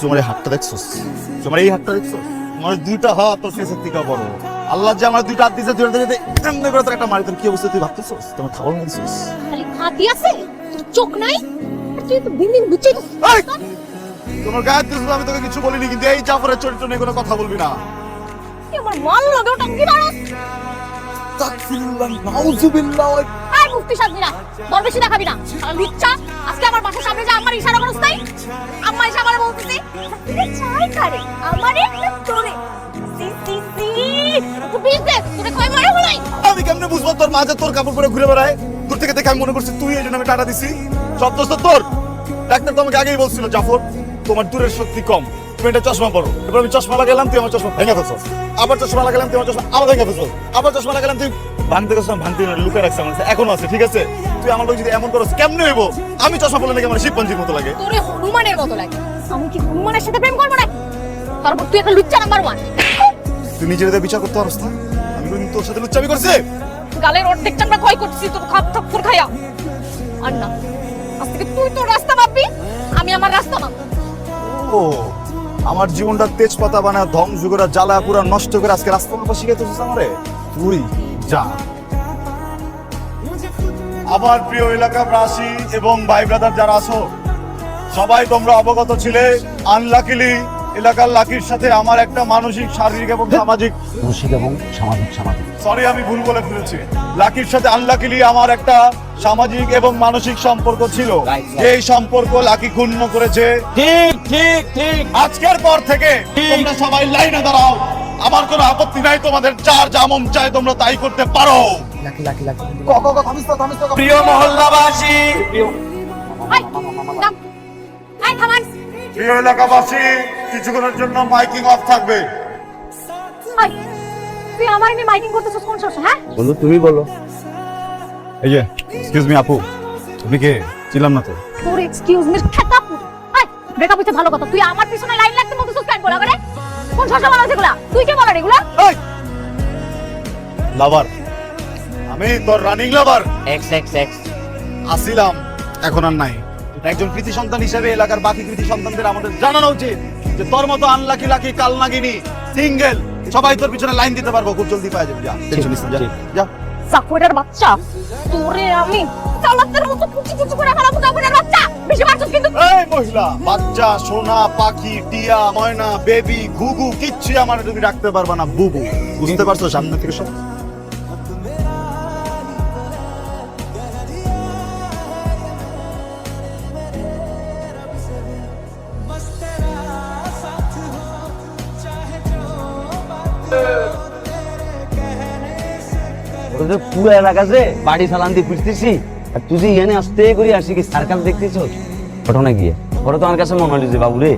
তোমার এই হাতটা দেখছোস তোমার এই হাতটা দেখছোস তোমার দুইটা হাত তোর শেষের থেকে বড়। আল্লাহ যে আমার দুইটা হাত দিয়েছে দুইটা দিতে এমনি করে তোর একটা মারি তোর কি অবস্থা তুই ভাবতেছোস তোমার খাবার মেরেছিস খালি হাতি আছে? তোর চোখ নাই? তুই তো দিন দিন বুঝছিস। তোমার গায়ে দিয়েছিল আমি তোকে কিছু বলিনি কিন্তু এই জাফরের চরিত্র নিয়ে কোনো কথা বলবি না। আমার মাল লাগে ওটা কি দাঁড়াস তাকফিরুল্লাহ নাউজুবিল্লাহ। আর মুক্তি সাজবি না বড় দেখাবি না। শালা আজকে আমার বাসার সামনে যে আমার ইশারা করছ তাই আম্মা এসে আমার বলতেছে তুই চাই কারে আমারে না তোরে। সি সি সি। তুই বিজনেস তোরে কই মারে হলাই আমি কেমনে বুঝব তোর মাঝে তোর কাপড় পরে ঘুরে বেড়ায়? দূর থেকে দেখে আমি মনে করছি তুই এই জন্য আমি টাটা দিছি। সব দোষ তোর। ডাক্তার তো আমাকে আগেই বলছিল জাফর তোমার দূরের শক্তি কম। তুমি এটা চশমা পরো। এবার আমি চশমা লাগালাম তুই আমার চশমা ভেঙে ফেলছস। আবার চশমা লাগালাম তুই আমার চশমা আবার ভেঙে ফেলছস। আবার চশমা লাগালাম তুই ভাঙতে গেছিলাম ভাঙতে লুকে রাখছি আমার এখনও আছে ঠিক আছে? তুই আমার লোক যদি এমন করস কেমনে হইব? আমি চশমা পরলে নাকি আমার শিবপঞ্জির মতো লাগে। তোরে হনুমানের মতো লাগে। আমি কি হনুমানের সাথে প্রেম করব না তারপর তুই একটা লুচ্চা নাম্বার ওয়ান তুই নিজের বিচার করতে পারস না? আমি কিন্তু তোর সাথে লুচ্চামি করছি? গালের অর্ধেকটা আমরা ক্ষয় করছি তোর খাপ থাপ্পর খাইয়া। আর না আজ থেকে তুই তোর রাস্তা ভাববি আমি আমার রাস্তা ভাববো। ও আমার জীবনটা তেজপাতা বানা ধ্বংস করে জ্বালা পুরা নষ্ট করে আজকে রাস্তা শিখে শিখাইতেছিস আমারে? তুই যা। আমার প্রিয় এলাকা এলাকাবাসী এবং ভাই ব্রাদার যারা আছো, সবাই তোমরা অবগত ছিলে আনলাকিলি এলাকার লাকির সাথে আমার একটা মানসিক শারীরিক এবং সামাজিক মানসিক এবং সামাজিক সামাজিক। সরি আমি ভুল বলে ফেলেছি। লাকির সাথে আনলাকিলি আমার একটা সামাজিক এবং মানসিক সম্পর্ক ছিল. এই সম্পর্ক লাকি ক্ষুণ্ণ করেছে। ঠিক ঠিক ঠিক। আজকের পর থেকে তোমরা সবাই লাইনে দাঁড়াও। আমার কোনো আপত্তি নাই তোমাদের যার যা মন চায় তোমরা তাই করতে পারো। Lucky lucky lucky. প্রিয় মহল্লাবাসী। প্রিয় এলাকাবাসী কিছুক্ষণের জন্য মাইকিং অফ থাকবে। তুই আমার নিয়ে মাইকিং করতেছিস কোন সমস্যা হ্যাঁ? বন্ধু তুমি বলো। এই যে এক্সকিউজ মি আপু। তুমি কে? ছিলাম না তো। তোর এক্সকিউজ মি খেতা আই ব্রেকআপ হচ্ছে ভালো কথা। তুই আমার পিছনে লাইন লাগতে বলতেছিস কেন? বলা করে কোন সমস্যা বলা যেগুলা তুই কে বলার এগুলা? লাভার আমি তোর running lover ex ex ex আসিলাম এখন আর নাই। একজন কৃতি সন্তান হিসেবে এলাকার বাকি কৃতি সন্তানদের আমাদের জানানো উচিত যে তোর মতো আনলাকি লাকি কাল নাগিনি সিঙ্গেল সবাই তোর পিছনে লাইন দিতে পারব খুব জলদি পাওয়া যাবে যা টেনশন নিস যা যা। চাকুরের বাচ্চা তোরে আমি চালাতের মতো কুচি কুচি করে ফেলাবো চাকুরের বাচ্চা। বেশি বাচ্চা কিন্তু। এই মহিলা বাচ্চা সোনা পাখি টিয়া ময়না বেবি ঘুঘু কিচ্ছু আমার তুমি রাখতে পারবা না বুবু। বুঝতে পারছ সামনে থেকে সব? ওটা তো পুরো এলাকা যে বাড়ি চালান দিয়ে ফিরতেছি আর তুই যে এখানে আসতে করে আসি কি সার্কাস দেখতেছ? ঘটনা গিয়ে ওটা তো আমার কাছে মনে হলো যে বাবু রে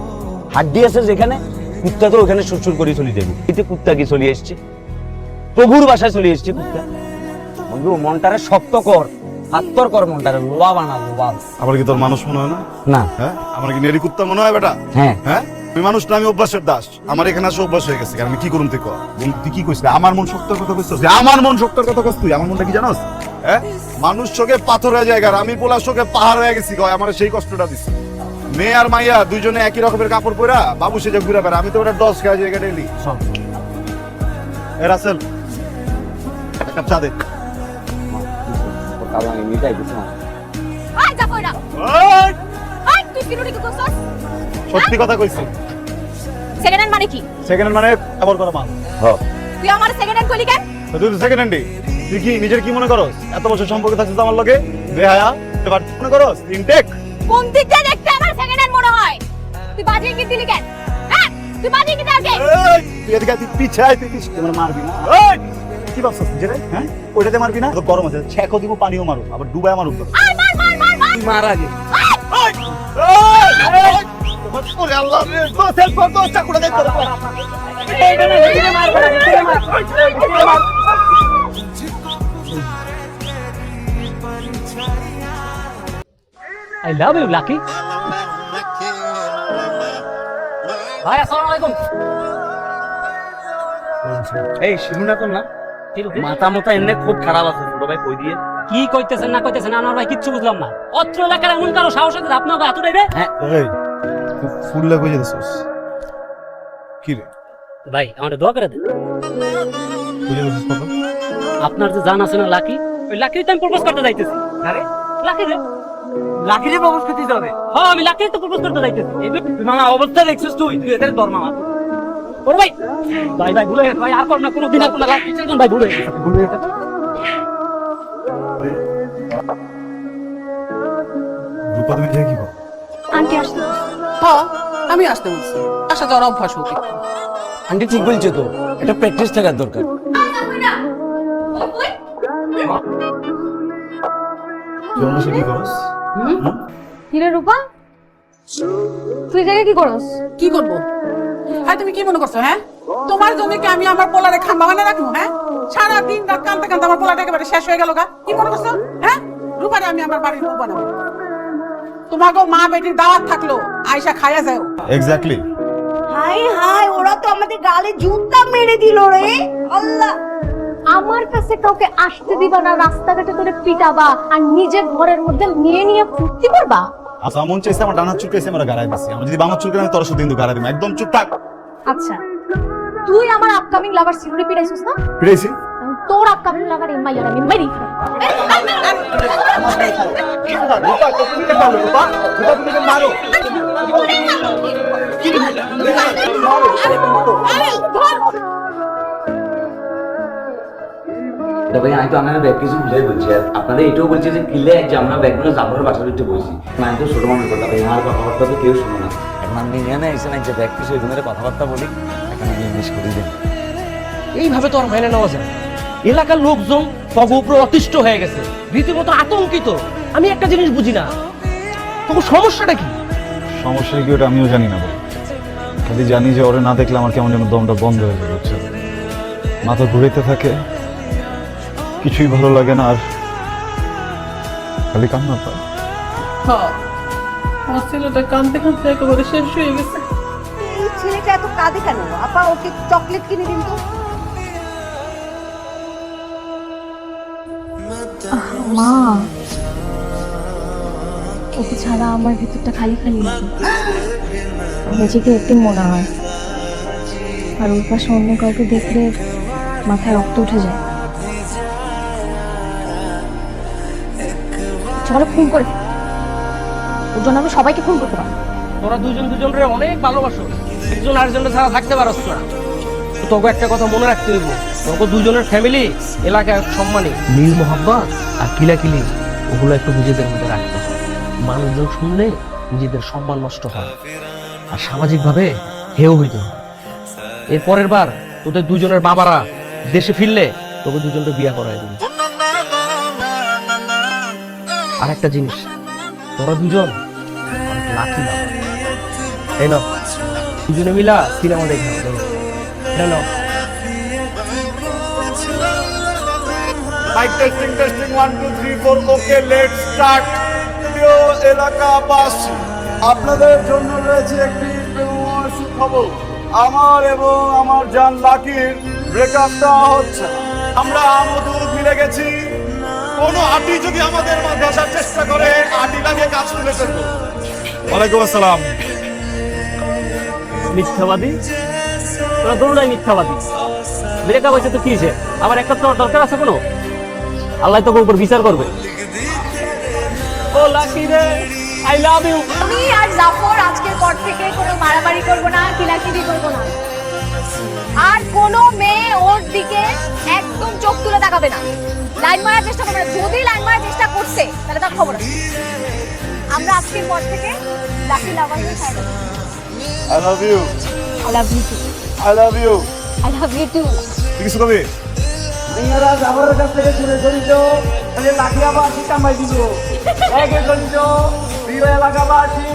হাড্ডি আছে যেখানে কুত্তা তো ওখানে সুরসুর করে চলে যাবে। এতে কুত্তা কি চলে এসছে? প্রভুর বাসায় চলে এসছে কুত্তা। বন্ধু মনটারে শক্ত কর হাত্তর কর মনটারে লোয়া বানা লোয়া আমার কি তোর মানুষ মনে হয় না? না। হ্যাঁ? আমার কি নেরি কুত্তা মনে হয় বেটা? হ্যাঁ। হ্যাঁ? আমি মানুষ না আমি অভ্যাসের দাস। আমার এখানে আসে অভ্যাস হয়ে গেছে। আমি কি করুন তুই তুই কি কইছিস? আমার মন শক্তর কথা কইছিস? আমার মন শক্তর কথা কইছিস তুই? আমার মনটা কি জানোস? হ্যাঁ? মানুষ চোখে পাথর হয়ে যায় আর আমি পোলা চোখে পাহাড় হয়ে গেছি কয় আমার সেই কষ্টটা দিছে। মেয়ে আর মাইয়া দুইজনে একই রকমের কাপড় পরা বাবু সেজে ঘুরে বেড়া আমি তো ওটা দশ খাওয়া জায়গা ডেলি এ রাসেল একটা কাপ চা দে। আমি মিটাই দিছি না আই যা কইরা ওই, তুই কি করছস? সত্যি কথা কইছি। সেকেন্ড হ্যান্ড মানে কি? সেকেন্ড হ্যান্ড মানে খবর করা মাল। হ্যাঁ। তুই আমার সেকেন্ড হ্যান্ড কইলি কেন? তো সেকেন্ড হ্যান্ডি তুই কি নিজের কি মনে করস? এত বছর সম্পর্ক থাকছিস আমার লগে? বেহায়া এবার মনে করস? ইনটেক কোন দিক দিয়ে দেখতে আমার সেকেন্ড হ্যান্ড মনে হয়? তুই বাজে কি দিলি কেন? হ্যাঁ তুই বাজে কি আগে তুই এদিকে তুই পিছে আয় তুই পিছে তোমার মারবি না। এই, কি ভাবছস নিজেরে হ্যাঁ? ওইটাতে মারবি না? তো গরম আছে ছেঁকো দিব পানিও মারো আবার ডুবায় মারুক মার মার মার মার। মার আগে। ওরে আল্লাহ রে, চাকুটা দে তোর। আই লাভ ইউ লাকি ভাই আসসালামু আলাইকুম। এই শিবু না? তো না মাথা মতো এমনি খুব খারাপ আছে ছোট ভাই কই দিয়ে? কি কইতেছেন না কইতেছেন আমার ভাই কিচ্ছু বুঝলাম না। অত্র এলাকার এমন কারও সাহস আছে আপনার এই। ফুল লাগবে যেতেছস কি রে? ভাই আমার দোয়া করে দেন বুঝে গেছিস কথা আপনার যে জান আছে না লাকি ওই লাকি তো আমি প্রপোজ করতে যাইতেছি। আরে লাকি রে? লাকিরে প্রপোজ করতে যাবে? হ্যাঁ আমি লাকি তো প্রপোজ করতে যাইতেছি। এই মামা অবস্থা দেখছিস তুই তুই এদের ধর মামা। ওরে ভাই ভাই ভাই ভুলে ভাই আর কর না কোনো দিন আর কোনো লাকি চাইছেন ভাই ভুলে ভুলে রূপা তুমি দেখে আন্টি আসতে হ্যাঁ আমি আসতে বলছি। আসা যাওয়ার অভ্যাস হোক একটু। আন্টি ঠিক বলছে তো এটা প্র্যাকটিস থাকার দরকার। রূপা তুই জায়গায় কি করস? কি করব? হ্যাঁ তুমি কি মনে করছ হ্যাঁ? তোমার জন্য কি আমি আমার পোলারে খাম্বা বানিয়ে রাখব হ্যাঁ? সারা দিন রাত কানতে কানতে আমার পোলাটা একেবারে শেষ হয়ে গেল গা। কি মনে করছ হ্যাঁ? রূপারে আমি আমার বাড়ির বউ বানাবো। তোমাকে মা বেটির দাওয়াত থাকল। আয়সা খাইয়া যাও। এক্স্যাক্টলি হাই হাই ওরা তো আমাদের গালে জুতা মেরে দিল রে। আল্লাহ। আমার কাছে কাউকে আসতে দিবা না রাস্তাঘাটে তোরে পিটাবা আর নিজের ঘরের মধ্যে নিয়ে নিয়ে ফুর্তি করবা। আচ্ছা মন চাইছে আমার ডানা চুলকাইছে আমার গাড়াই দিছি আমি যদি বামার চুলকাই আমি তোর সাথে কিন্তু গাড়াই দিব। একদম চুপ থাক। আচ্ছা তুই আমার আপকামিং লাভার সিলুরি পিটাইছিস না? পিড়াইছি তোর আপকামিং লাভার এমআই আর আমি মেরি আপনার বলছি। এটাও বলছে যে কিলে যে আমরা ব্যাগগুলো জাফরের বাসার ভিতরে বসি আমি তো আমার কথাবার্তা তো কেউ শুনে না। এখন এখানে এসে না যে ব্যাগ কিছু এখানে কথাবার্তা বলি, এখন ইংলিশ করে এইভাবে তো আর মেনে নেওয়া যায়। এলাকার লোকজন তব উপরে অতিষ্ঠ হয়ে গেছে। রীতিমতো আতঙ্কিত। আমি একটা জিনিস বুঝি না। তবু সমস্যাটা কি? সমস্যা কি ওটা আমিও জানি না খালি জানি যে ওরে না দেখলে আমার কেমন যেন দমটা বন্ধ হয়ে যাবে বুঝছ? মাথা ঘুরেতে থাকে। কিছুই ভালো লাগে না আর। খালি কান্না পায় হ্যাঁ আমার ছেলেটা কানতে কানতে একেবারে শেষ হয়ে গেছে। ছেলেটা এত কাঁদে কেন? আপা ওকে চকলেট কিনে দিন তো। মা, ওকে ছাড়া আমার ভিতরটা খালি খালি নিজেকে একদিন মনে হয়। আর ওর পাশে অন্য কাউকে দেখলে মাথায় রক্ত উঠে যায়। চলো খুন করে ওর জন্য আমি সবাইকে খুন করতে পারি তোরা দুজন দুজনের অনেক ভালোবাসো। একজন আরেকজনের ছাড়া থাকতে পারস না। তোকে একটা কথা মনে রাখতে হইব। তোকে দুজনের ফ্যামিলি এলাকায় সম্মানী। মিল মোহাব্বত আর কিলাকিলি ওগুলো একটু নিজেদের মধ্যে রাখতে হয়। মানুষজন শুনলে নিজেদের সম্মান নষ্ট হয় আর সামাজিকভাবে হেও হইতে হয়। এর পরের বার তোদের দুজনের বাবারা দেশে ফিরলে তোকে দুজনকে বিয়ে করাই দিবি। আর একটা জিনিস তোরা দুজন লাকি না এই নাও দুজনে মিলা সিনেমা দেখে এটা নাও। Mic testing testing one two three four okay let start প্রিয় এলাকাবাসী, আপনাদের জন্য রয়েছে একটি সুখবর। আমার এবং আমার জান লাকির ব্রেকআপটা হচ্ছে। আমরা আমদুদ মিলে গেছি। কোন আটি যদি আমাদের আসার চেষ্টা করে, আটি লাগে কাজ তুলে ফেলব। ওয়ালাইকুম আসসালাম। মিথ্যাবাদী? তোরা দৌড়াই মিথ্যাবাদী। ব্রেকআপ হয়েছে তো কি আবার একটা তোর দরকার আছে কোনো? আল্লাহ তোকে উপর বিচার করবে। ও লাকি রে আই লাভ ইউ আমি আর জাফর আজকের পর থেকে কোনো মারামারি করব না কিলাকিলি করব না। আর কোনো মেয়ে ওর দিকে একদম চোখ তুলে তাকাবে না। লাইন মারার চেষ্টা করবে না। যদি লাইন মারার চেষ্টা করছে তাহলে তার খবর আছে। আমরা আজকের পর থেকে লাকি লাভার হয়ে থাকব I love you I love you too I love you I love you too কিছু কবি মেয়েরা জাবরের কাছ থেকে শুনে চলিত তাহলে লাঠি আবার কামাই দিব একে চলিত প্রিয় এলাকাবাসী।